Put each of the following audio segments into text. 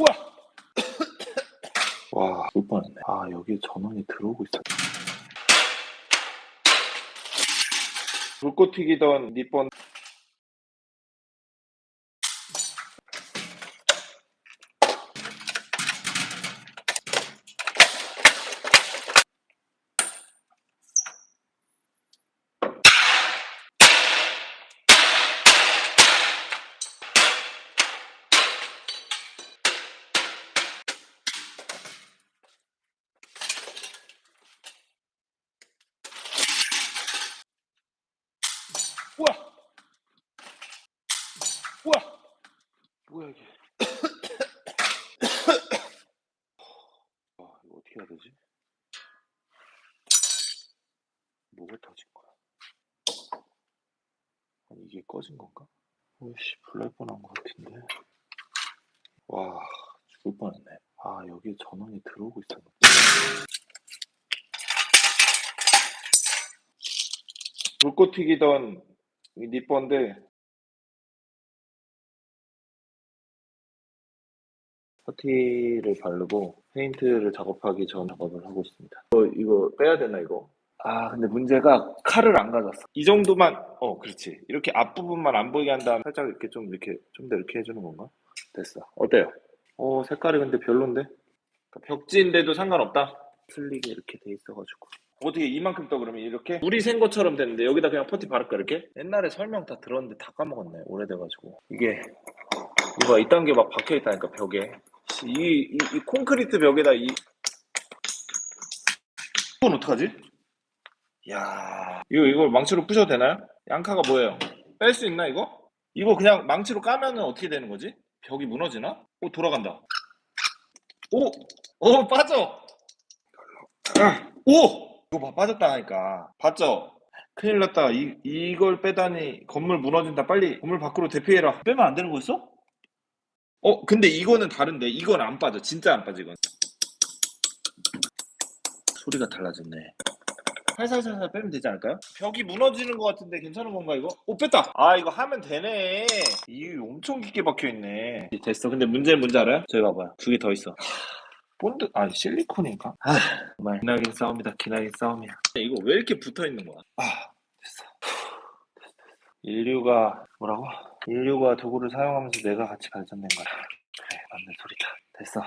우와! 와, 울 뻔했네. 아, 여기 전원이 들어오고 있어. 불꽃 튀기던 니폰 우와! 우와! 뭐야 이게? 아, 이거 어떻게 해야 되지? 뭐가 터진 거야? 아니 이게 꺼진 건가? 오씨 불날 뻔한 것 같은데. 와 죽을 뻔했네. 아 여기 전원이 들어오고 있었는데. 불꽃 튀기던 이 니폰데 퍼티를 바르고 페인트를 작업하기 전 작업을 하고 있습니다. 이거, 이거 빼야 되나 이거? 아 근데 문제가 칼을 안 가졌어. 이 정도만 어 그렇지 이렇게 앞부분만 안 보이게 한 다음 살짝 이렇게 좀 이렇게 좀 더 이렇게 해주는 건가? 됐어. 어때요? 어 색깔이 근데 별론데? 벽지인데도 상관없다. 슬리게 이렇게 돼 있어가지고. 어떻게 이만큼 떠 그러면 이렇게? 물이 샌 것처럼 됐는데 여기다 그냥 퍼티 바를까 이렇게? 옛날에 설명 다 들었는데 다 까먹었네 오래돼가지고 이게 이거 이딴 게 막 박혀있다니까 벽에 씨, 이, 이, 이 콘크리트 벽에다 이 이건 어떡하지? 야 이거 이걸 망치로 부셔도 되나요? 양카가 뭐예요? 뺄 수 있나 이거? 이거 그냥 망치로 까면은 어떻게 되는 거지? 벽이 무너지나? 오 돌아간다 오! 오 빠져! 아, 오! 이거 봐 빠졌다니까. 봤죠? 큰일 났다. 이, 이걸 빼다니 건물 무너진다. 빨리 건물 밖으로 대피해라. 빼면 안 되는 거였어? 어 근데 이거는 다른데. 이건 안 빠져. 진짜 안 빠져 이건. 소리가 달라졌네. 살살살살 빼면 되지 않을까요? 벽이 무너지는 것 같은데 괜찮은 건가 이거? 오 뺐다! 아 이거 하면 되네. 이 엄청 깊게 박혀있네. 됐어. 근데 문제는 뭔지 알아요? 저기 봐봐요. 두 개 더 있어 본드 아 실리콘인가? 아. 정말. 기나긴 싸움이다 기나긴 싸움이야. 이거 왜 이렇게 붙어 있는 거야? 아 됐어. 인류가 뭐라고? 인류가 도구를 사용하면서 내가 같이 발전된 거야. 그래 맞는 소리다. 됐어.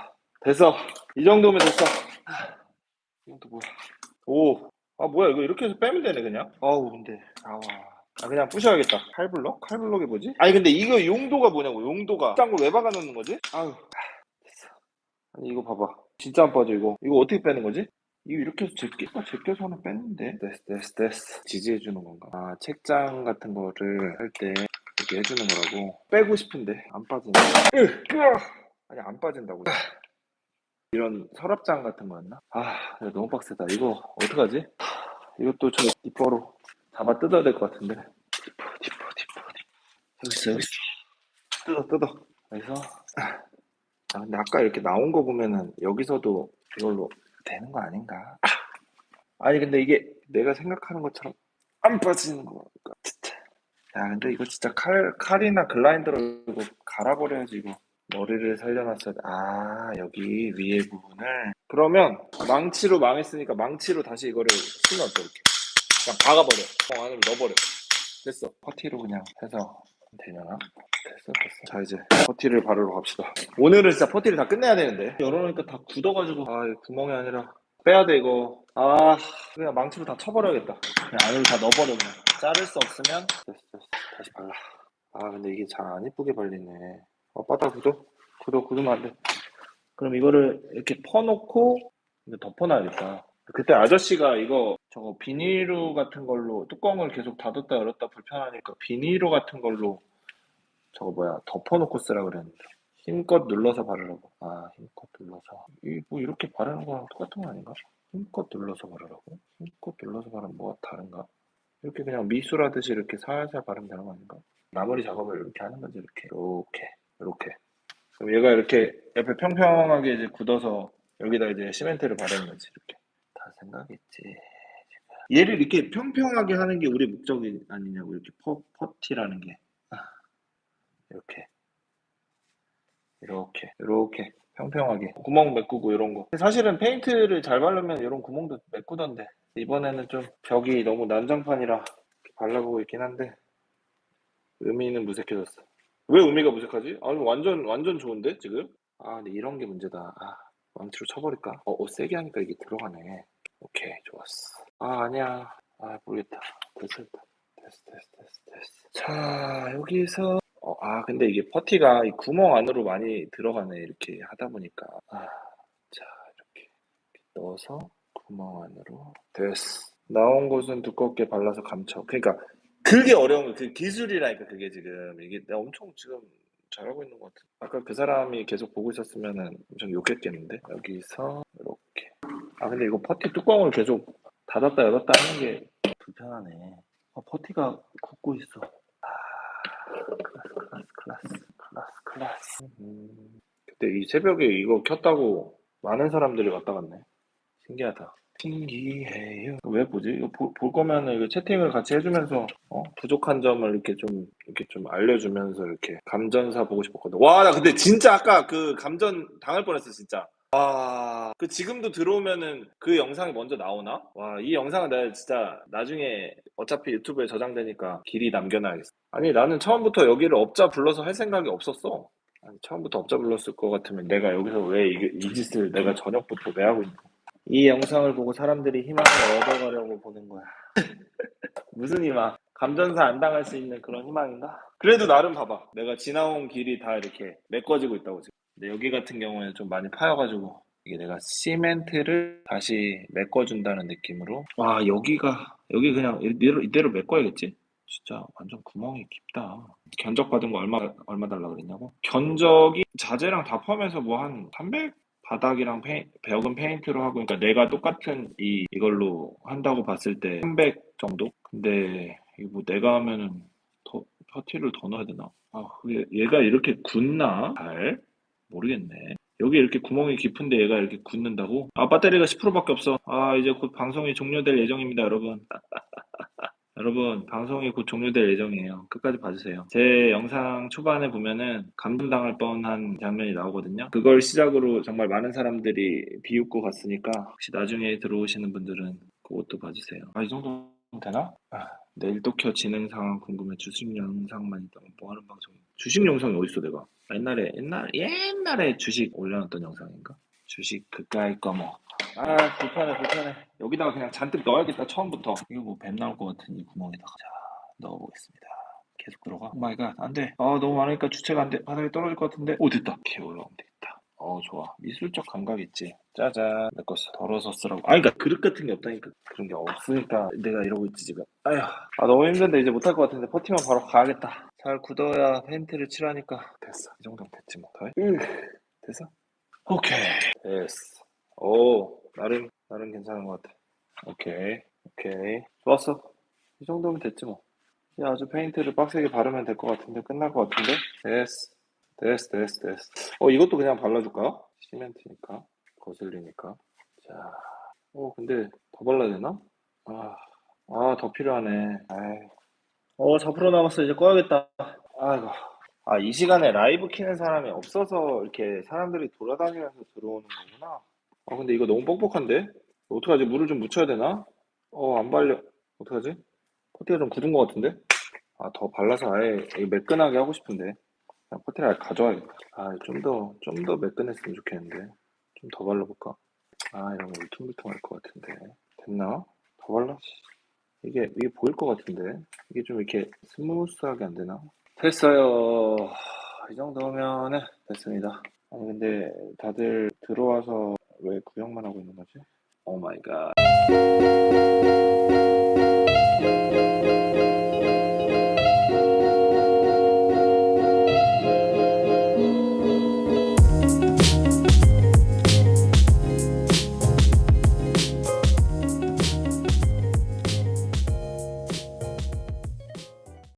됐어. 이 정도면 됐어. 이건 또 뭐야? 오. 아 뭐야 이거 이렇게 해서 빼면 되네 그냥? 아우 근데. 아와 아 그냥 부셔야겠다. 칼블럭? 칼블럭이 뭐지? 아니 근데 이거 용도가 뭐냐고 용도가. 딴 걸왜 박아 놓는 거지? 아유 아니 이거 봐봐. 진짜 안 빠져 이거. 이거 어떻게 빼는 거지? 이거 이렇게 해서 제껴 제껴서 하나 뺐는데? 됐어 됐어 됐어. 지지해 주는 건가? 아 책장 같은 거를 할 때 이렇게 해주는 거라고? 빼고 싶은데. 안 빠지네. 아니 안 빠진다고. 이런 서랍장 같은 거였나? 아 너무 빡세다. 이거 어떡하지? 이것도 저 디퍼로 잡아 뜯어야 될 것 같은데. 디퍼 디퍼 디퍼 디퍼. 여기 있어 여기 있어. 뜯어 뜯어. 그래서 아. 근데 아까 이렇게 나온 거 보면은 여기서도 이걸로 되는 거 아닌가? 아니 근데 이게 내가 생각하는 것처럼 안 빠지는 거 진짜. 야 근데 이거 진짜 칼 칼이나 글라인더로 이거 갈아버려야지 이거 머리를 살려놨어야 돼. 아 여기 위에 부분을. 그러면 망치로 망했으니까 망치로 다시 이거를 심어줘 이렇게. 그냥 박아버려. 어, 안으로 넣어버려. 됐어. 퍼티로 그냥 해서 되려나? 됐어 됐어 자 이제 퍼티를 바르러 갑시다. 오늘은 진짜 퍼티를 다 끝내야 되는데. 열어놓으니까 다 굳어가지고. 아 구멍이 아니라 빼야 돼 이거. 아 그냥 망치로 다 쳐버려야겠다. 그냥 안으로 다 넣어버려 그냥. 자를 수 없으면. 됐어 됐어. 다시 발라. 아 근데 이게 잘 안 이쁘게 발리네. 어 빠다 굳어? 굳어 굳으면 안 돼. 그럼 이거를 이렇게 퍼놓고 덮어놔야겠다. 그때 아저씨가 이거 저거 비닐로 같은 걸로 뚜껑을 계속 닫았다 열었다 불편하니까 비닐로 같은 걸로 저거 뭐야 덮어놓고 쓰라 그랬는데 힘껏 눌러서 바르라고 아 힘껏 눌러서 이 뭐 이렇게 바르는 거랑 똑같은 거 아닌가? 힘껏 눌러서 바르라고? 힘껏 눌러서 바르면 뭐가 다른가? 이렇게 그냥 미술하듯이 이렇게 살살 바르면 되는 거 아닌가? 마무리 작업을 이렇게 하는 거지 이렇게 이렇게 이렇게 그럼 얘가 이렇게 옆에 평평하게 이제 굳어서 여기다 이제 시멘트를 바르는 거지 이렇게 다 생각했지 얘를 이렇게 평평하게 하는 게 우리 목적이 아니냐고 이렇게 퍼, 퍼티라는 게 아, 이렇게. 이렇게. 이렇게. 평평하게. 구멍 메꾸고 이런 거. 사실은 페인트를 잘 바르면 이런 구멍도 메꾸던데. 이번에는 좀 벽이 너무 난장판이라 발라보고 있긴 한데 의미는 무색해졌어. 왜 의미가 무색하지? 아니 완전 완전 좋은데 지금? 아 근데 이런 게 문제다. 아 망치로 쳐버릴까? 어, 어 세게 하니까 이게 들어가네. 오케이 좋았어. 아 아니야. 아 모르겠다. 됐다 됐어 됐어 됐어 됐어. 자 여기서 근데 이게 퍼티가 이 구멍 안으로 많이 들어가네 이렇게 하다 보니까. 아, 자 이렇게 넣어서 구멍 안으로. 됐어. 나온 곳은 두껍게 발라서 감춰. 그러니까 그게 어려운 거그 기술이라니까 그게 지금. 이게 내가 엄청 지금 잘하고 있는 것 같아. 아까 그 사람이 계속 보고 있었으면은 엄청 욕했겠는데? 여기서 이렇게. 아 근데 이거 퍼티 뚜껑을 계속 닫았다 열었다 하는 게 불편하네. 어, 퍼티가 굳고 있어 클라스 클라스 클라스 클라스 음, 그때 이 새벽에 이거 켰다고 많은 사람들이 왔다 갔네. 신기하다. 신기해요. 왜 보지? 이거 보- 볼 거면은 이거 채팅을 같이 해주면서 어? 부족한 점을 이렇게 좀 이렇게 좀 알려주면서 이렇게 감전사 보고 싶었거든. 와 나 근데 진짜 아까 그 감전 당할 뻔했어 진짜 와, 그 지금도 들어오면은 그 영상이 먼저 나오나? 와, 이 영상은 내가 진짜 나중에 어차피 유튜브에 저장되니까 길이 남겨놔야겠어. 아니, 나는 처음부터 여기를 업자 불러서 할 생각이 없었어. 아니, 처음부터 업자 불렀을 것 같으면 내가 여기서 왜 이, 이 짓을 내가 저녁부터 왜 하고 있는 거야? 이 영상을 보고 사람들이 희망을 얻어가려고 보는 거야. 무슨 희망? 감전사 안 당할 수 있는 그런 희망인가? 그래도 나름 봐봐. 내가 지나온 길이 다 이렇게 메꿔지고 있다고 지금. 근데 여기 같은 경우에는 좀 많이 파여가지고 이게 내가 시멘트를 다시 메꿔준다는 느낌으로 와 여기가 여기 그냥 이대로, 이대로 메꿔야겠지? 진짜 완전 구멍이 깊다. 견적 받은 거 얼마 얼마 달라 그랬냐고? 견적이 자재랑 다 포함해서 뭐 한 300 바닥이랑 페인, 벽은 페인트로 하고 그러니까 내가 똑같은 이 이걸로 한다고 봤을 때 300 정도? 근데 이거 뭐 내가 하면은 더 퍼티를 더 넣어야 되나? 아, 그게 얘가 이렇게 굳나? 잘 모르겠네. 여기 이렇게 구멍이 깊은데 얘가 이렇게 굳는다고? 아, 배터리가 10%밖에 없어. 아, 이제 곧 방송이 종료될 예정입니다, 여러분. 여러분, 방송이 곧 종료될 예정이에요. 끝까지 봐주세요. 제 영상 초반에 보면은 감동당할 뻔한 장면이 나오거든요. 그걸 시작으로 정말 많은 사람들이 비웃고 갔으니까 혹시 나중에 들어오시는 분들은 그것도 봐주세요. 아, 이 정도면 되나? 아, 내일 또켜 진행 상황 궁금해. 주식 영상만 있다면 뭐 하는 방송? 주식 영상이 어딨어, 내가? 옛날에, 옛날, 옛날에 주식 올려놨던 영상인가? 주식 그까이 거 뭐. 아, 불편해, 불편해. 여기다가 그냥 잔뜩 넣어야겠다, 처음부터. 이거 뭐 뱀 나올 것 같은 이 구멍에다가. 자, 넣어보겠습니다. 계속 들어가. 오 마이 갓, 안 돼. 아, 너무 많으니까 주체가 안 돼. 바닥에 떨어질 것 같은데. 오, 됐다. 이렇게 올라오면 되겠다. 어, 좋아. 미술적 감각 있지. 짜잔. 내 거 덜어서 쓰라고. 아, 그니까 그릇 같은 게 없다니까. 그런 게 없으니까 내가 이러고 있지, 지금. 아휴. 아, 너무 힘든데 이제 못할 것 같은데 퍼티만 바로 가야겠다. 잘 굳어야 페인트를 칠하니까. 됐어. 이 정도면 됐지 뭐. 더 해? 으, 됐어? 오케이. 됐어. 오, 나름, 나름 괜찮은 것 같아. 오케이. 오케이. 좋았어. 이 정도면 됐지 뭐. 이제 아주 페인트를 빡세게 바르면 될 것 같은데, 끝날 것 같은데? 됐어. 됐어, 됐어, 됐어. 어, 이것도 그냥 발라줄까? 시멘트니까. 거슬리니까. 자. 어, 근데 더 발라야 되나? 아, 아, 더 필요하네. 아이. 어, 4% 남았어. 이제 꺼야겠다. 아이고. 아, 이 시간에 라이브 키는 사람이 없어서 이렇게 사람들이 돌아다니면서 들어오는 거구나. 아, 근데 이거 너무 뻑뻑한데? 어떡하지? 물을 좀 묻혀야 되나? 어, 안 발려. 어떡하지? 퍼티가 좀 굳은 것 같은데? 아, 더 발라서 아예 매끈하게 하고 싶은데. 그냥 퍼티를 아예 가져와야겠다. 아, 좀 더, 좀 더 매끈했으면 좋겠는데. 좀 더 발라볼까? 아, 이런 거 울퉁불퉁 할 것 같은데. 됐나? 이게, 이게 보일 것 같은데. 이게 좀 이렇게 스무스하게 안 되나? 됐어요. 이 정도면은 됐습니다. 아니, 근데 다들 들어와서 왜 구경만 하고 있는 거지? 오 마이 갓.